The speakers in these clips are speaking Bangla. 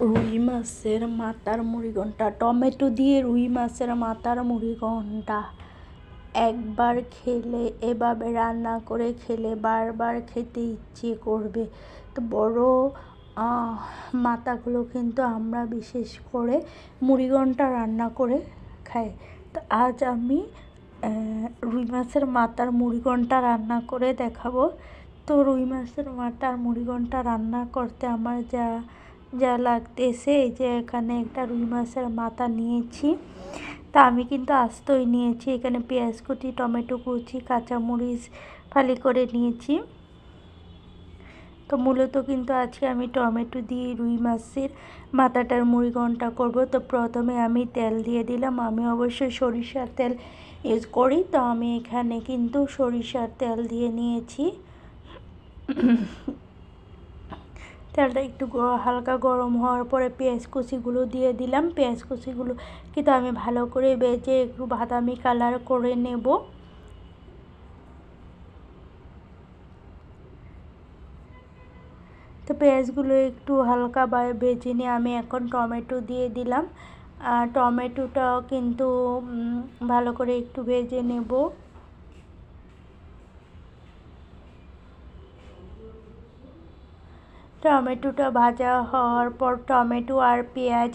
রুই মাছের মাথার মুড়ি মুড়িঘণ্টা, টমেটো দিয়ে রুই মাছের মাথার মুড়ি মুড়িঘণ্টা। একবার খেলে, এভাবে রান্না করে খেলে বারবার খেতে ইচ্ছে করবে। তো বড় মাথাগুলো কিন্তু আমরা বিশেষ করে মুড়িঘণ্টা রান্না করে খাই। তো আজ আমি রুই মাছের মাথার মুড়ি মুড়িঘণ্টা রান্না করে দেখাবো। তো রুই মাছের মাথার মুড়ি মুড়িঘণ্টা রান্না করতে আমার যা যা লাগতেছে, এই যে এখানে একটা রুই মাছের মাথা নিয়েছি। তা আমি কিন্তু আস্তই নিয়েছি। এখানে পেঁয়াজ কুচি, টমেটো কুচি, কাঁচামরিচ ফালি করে নিয়েছি। তো মূলত কিন্তু আজকে আমি টমেটো দিয়ে রুই মাছের মাথাটার মুড়ি ঘণ্টা করব। তো প্রথমে আমি তেল দিয়ে দিলাম। আমি অবশ্যই সরিষার তেল ইউজ করি, তো আমি এখানে কিন্তু সরিষার তেল দিয়ে নিয়েছি। তেলটা একটু হালকা গরম হওয়ার পরে পেঁয়াজ কুচিগুলো দিয়ে দিলাম। পেঁয়াজ কুচিগুলো কিন্তু আমি ভালো করে বেজে একটু বাদামি কালার করে নেব। তো পেঁয়াজগুলো একটু হালকা ভেজে নিয়ে আমি এখন টমেটো দিয়ে দিলাম। আর টমেটোটাও কিন্তু ভালো করে একটু ভেজে নেব। টমেটোটা ভাজা হওয়ার পর টমেটো আর পেঁয়াজ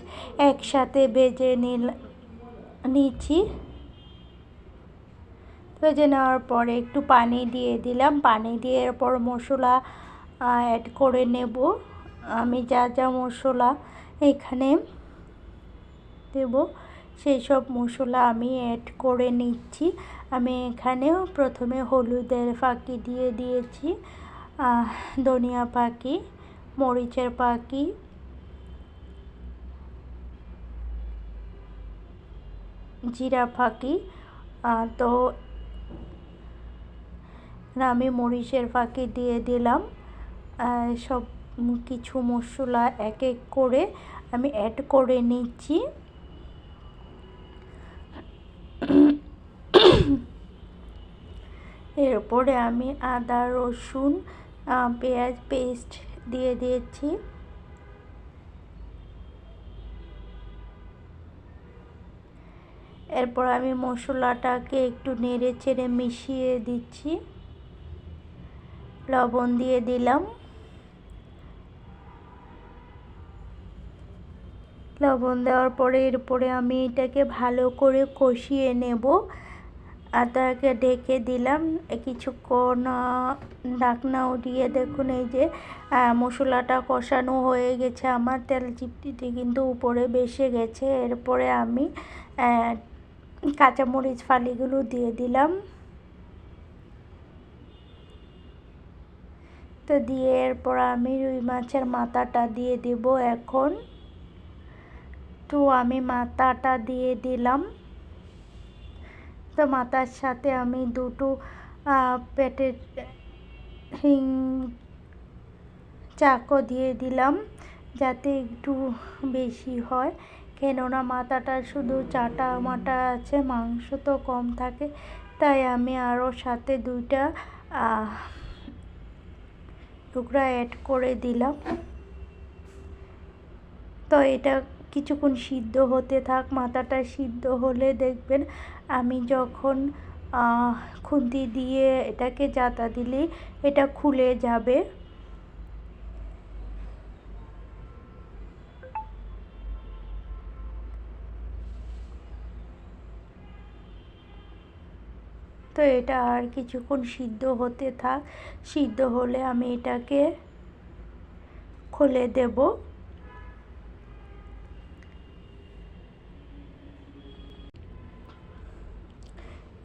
একসাথে ভেজে নিল, নিচ্ছি। ভেজে নেওয়ার পরে একটু পানি দিয়ে দিলাম। পানি দিয়ে এরপর মশলা অ্যাড করে নেব। আমি যা যা মশলা এখানে দেব, সেই সব মশলা আমি অ্যাড করে নিচ্ছি। আমি এখানেও প্রথমে হলুদের ফাঁকি দিয়ে দিয়েছি ধনিয়া পাখি মরিচের পাখি। জিরা ফাঁকি তো আমি মরিচের ফাঁকি দিয়ে দিলাম। সব কিছু মশলা এক এক করে আমি অ্যাড করে নিচ্ছি। এরপরে আমি আদা, রসুন পেঁয়াজ পেস্ট দিয়ে দিয়েছি। এরপর আমি মশলাটাকে একটু নেড়ে চেড়ে মিশিয়ে দিচ্ছি। লবণ দিয়ে দিলাম। লবণ দেওয়ার পরে এরপরে আমি এটাকে ভালো করে কষিয়ে নেব। আদাকে ঢেকে দিলাম। কিছুক্ষণ ঢাকনা উঠিয়ে দেখুন, এই যে মশলাটা কষানো হয়ে গেছে। আমার তেল চিপটিতে কিন্তু উপরে বেসে গেছে। এরপরে আমি কাঁচামরিচ ফালিগুলো দিয়ে দিলাম। তো দিয়ে এরপর আমি রুই মাছের মাথাটা দিয়ে দিব এখন। তো আমি মাথাটা দিয়ে দিলাম। তো মাথার সাথে আমি দুটো পেটের হিং চাকো দিয়ে দিলাম যাতে একটু বেশি হয়। কেননা মাথাটা শুধু চাটা মাটা আছে, মাংস তো কম থাকে, তাই আমি আরও সাথে দুইটা টুকরা অ্যাড করে দিলাম। তো এটা কিছুক্ষণ সিদ্ধ হতে থাক, মাথাটা সিদ্ধ হলে দেখবেন আমি যখন খুন্তি দিয়ে এটাকে জাতা দিলে এটা খুলে যাবে। তো এটা আর কিছুক্ষণ সিদ্ধ হতে থাক, সিদ্ধ হলে আমি এটাকে খুলে দেব।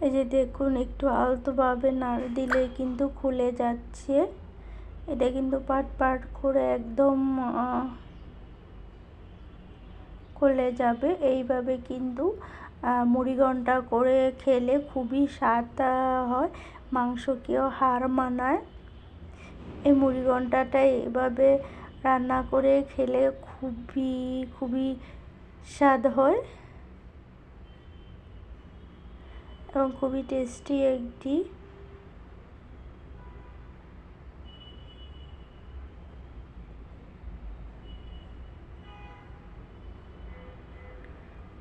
এই যে দেখুন, একটু আলতোভাবে নাড় দিলে কিন্তু খুলে যাচ্ছে। এটা কিন্তু পাট পাট করে একদম খুলে যাবে। এইভাবে কিন্তু মুড়িঘণ্টা করে খেলে খুবই স্বাদ হয়, মাংসকেও হার মানায়। এই মুড়িঘণ্টাটা এভাবে রান্না করে খেলে খুবই খুবই স্বাদ হয়। এবং খুবই টেস্টি একটি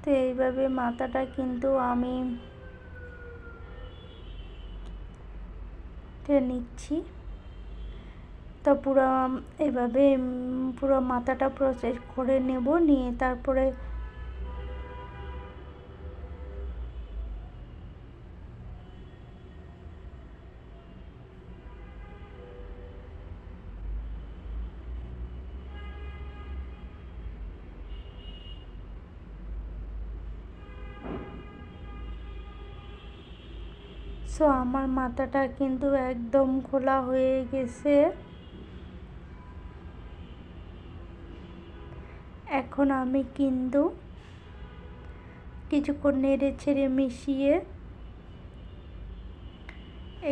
তো এইভাবে মাথাটা কিন্তু আমি নিচ্ছি। তো পুরো, এভাবে পুরো মাথাটা প্রসেস করে নেব, নিয়ে তারপরে সো আমার মাথাটা কিন্তু একদম খোলা হয়ে গেছে। এখন আমি কিন্তু কিছুক্ষণ নেড়ে ছেড়ে মিশিয়ে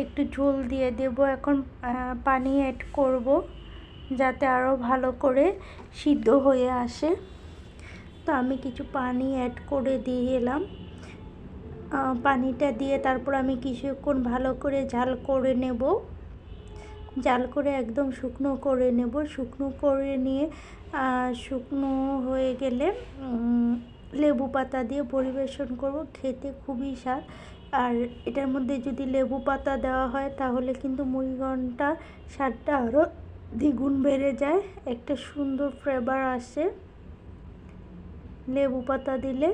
একটু ঝোল দিয়ে দেব। এখন পানি অ্যাড করব যাতে আরও ভালো করে সিদ্ধ হয়ে আসে। তো আমি কিছু পানি অ্যাড করে দিয়ে এলাম। পানিটা দিয়ে তারপর আমি কিছুক্ষণ ভালো করে ঝাল করে নেব। জাল করে একদম শুকনো করে নেব। শুকনো করে নিয়ে শুকনো হয়ে গেলে লেবু পাতা দিয়ে পরিবেশন করব। খেতে খুবই স্বাদ। আর এটার মধ্যে যদি লেবু পাতা দেওয়া হয়, তাহলে কিন্তু মুড়িঘণ্টা স্বাদটা আরও দ্বিগুণ বেড়ে যায়। একটা সুন্দর ফ্লেভার আসে। লেবু পাতা দিলে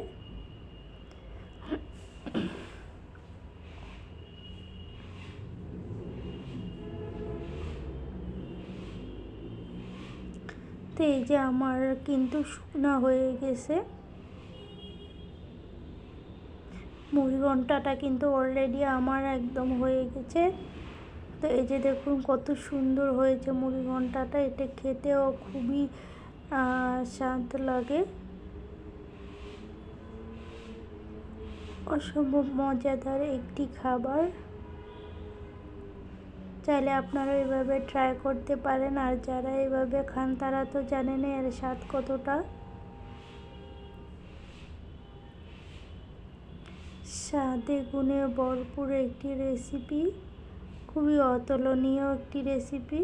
তো এই যে আমার কিন্তু শুকনা হয়ে গেছে। মুড়ি ঘন্টাটা কিন্তু অলরেডি আমার একদম হয়ে গেছে। তো এই যে দেখুন কত সুন্দর হয়েছে মুড়ি ঘন্টাটা এটা খেতেও খুবই স্বাদ লাগে। অসম্ভব মজাদার একটি খাবার। চাইলে আপনারা এভাবে ট্রাই করতে পারেন। আর যারা এভাবে খান, তারা তো জানেন এর স্বাদ কতটা। স্বাদে গুণে ভরপুর একটি রেসিপি খুবই অতুলনীয় একটি রেসিপি